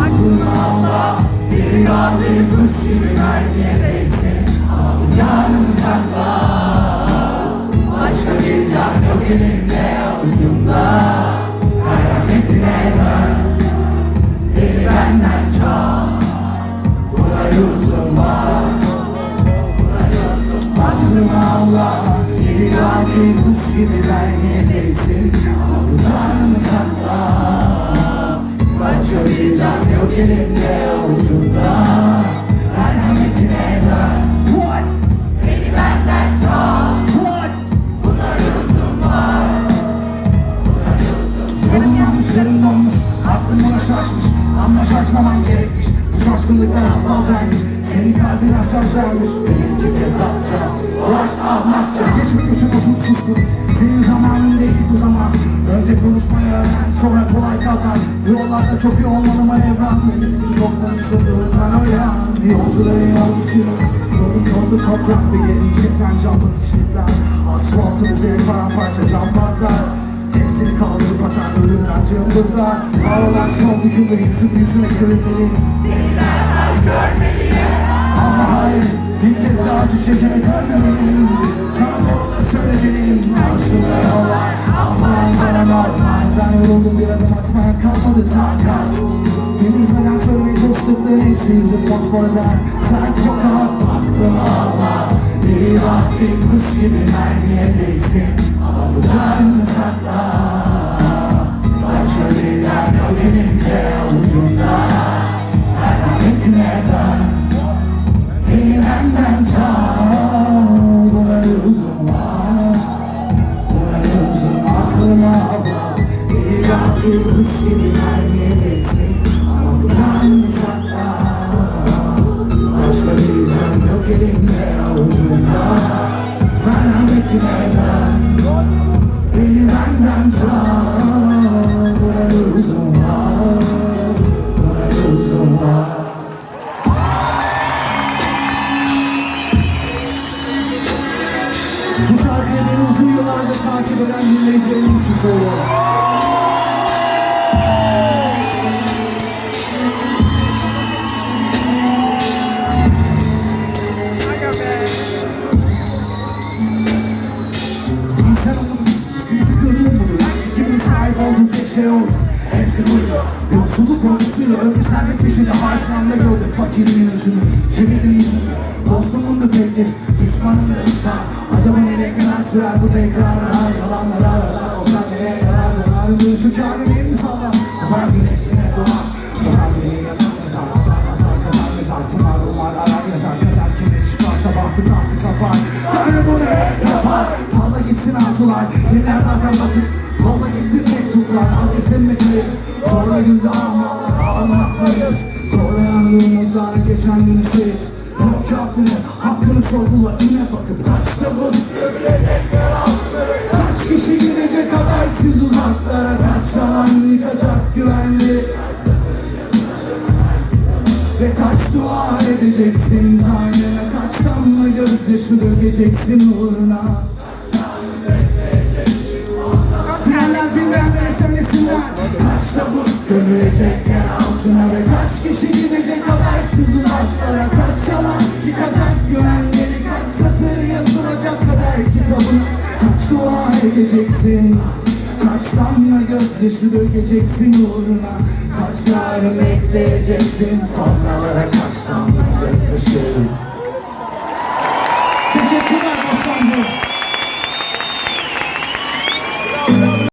Allah bir ibadet kusim merkezsin Tanrım sakla Başka bir can yok elimde avucumda Merhametine dön Beni benden çal Bunları unutma Aklım Allah bir ibadet kusim merkezsin Tanrım sakla What? Beni benden çok What? Buna lüzum var Yarım yanlış yarım olmuş Aklım bana şaşmış Ama şaşmamam gerekmiş Bu şaşkınlıktan aptalcaymış Senin kalbin açacakmış Benimki kezapça Bu aşk ahmakça Geç bir köşe otur suskun Senin Öğren Sonra kolay Bu yollarda çok iyi olmalı manevran Deniz gibi kokmanı sunduğundan uyan Yolcuların yolcusuyum Yolun tozlu topraklı Gelin çekten cambaz içlikler Asfaltın üzeri paramparça cambazlar. Hepsini kaldırıp atan ölümden cımbızlar. Havalar son gücümle yüzüm yüzüne çevirmeli Seni Ama hayır bir kez daha acı çekerek ölmemeliyim Sana doğruları söylemeliyim. Karşımda yol var Affan bana normal Ben yoruldum bir adım atmaya kalmadı takat. Beni üzmeden söylemeye çalıştıkların hepsi yüzüm mosmor eder Sen tokat aklıma alma Bir vaktin kuş gibi mermiye değsin Ama bu canını sakla. Başka bir yok elimde avucumda Bir kuş gibi mermiye değsin Ama bu canını sakla Başka bir can yok elimde avucumda Merhametine dön Beni benden çal Buna lüzum var Buna lüzum var Bu şarkıyı beni uzun yıllardır takip eden dinleyicilerim için söylüyorum. Şey oydu. Hepsi buydu. Yoksulluk korkusuyla ömrü servet peşinde harcamda gördüm fakirin yüzünü. Çevirdim yüzümü. Dostumun da tehdit, düşmanım da ısrar. Acaba nereye kadar sürer bu tekrarlar? Yalanlar aralar, o sen nereye kadar zarar? Dönüşü kârinin mi sağlar? Kafam güneşine doğar. Kafam beni yakar, mezar, mezar, mezar, kazar, mezar. Kumar, kumar, arar, yazar, kadar kime çıkarsa bahtı tahtı kapar. Tanrı bunu hep yapar. Salla gitsin arzular, dinler zaten basit. Ağlamakları. Koruyanlığın umutlar, geçen sil. Yok aklını, hakkını sorgula, yine bakıp kaçta bu? Kaç kişi gidecek habersiz uzaklara Kaç yalan yıkacak güvenli Ve kaç dua edeceksin Tanrı'ya Kaç damla gözyaşı dökeceksin uğruna Kaç tabut gömülecek yer altına Ve kaç kişi gidecek habersiz uzaklara Kaç yalan yıkacak güvenleri Kaç satır yazılacak kader kitabına Kaç dua edeceksin? Kaç damla gözyaşı dökeceksin uğruna? Kaç yarım ekleyeceksin Sonralara kaç damla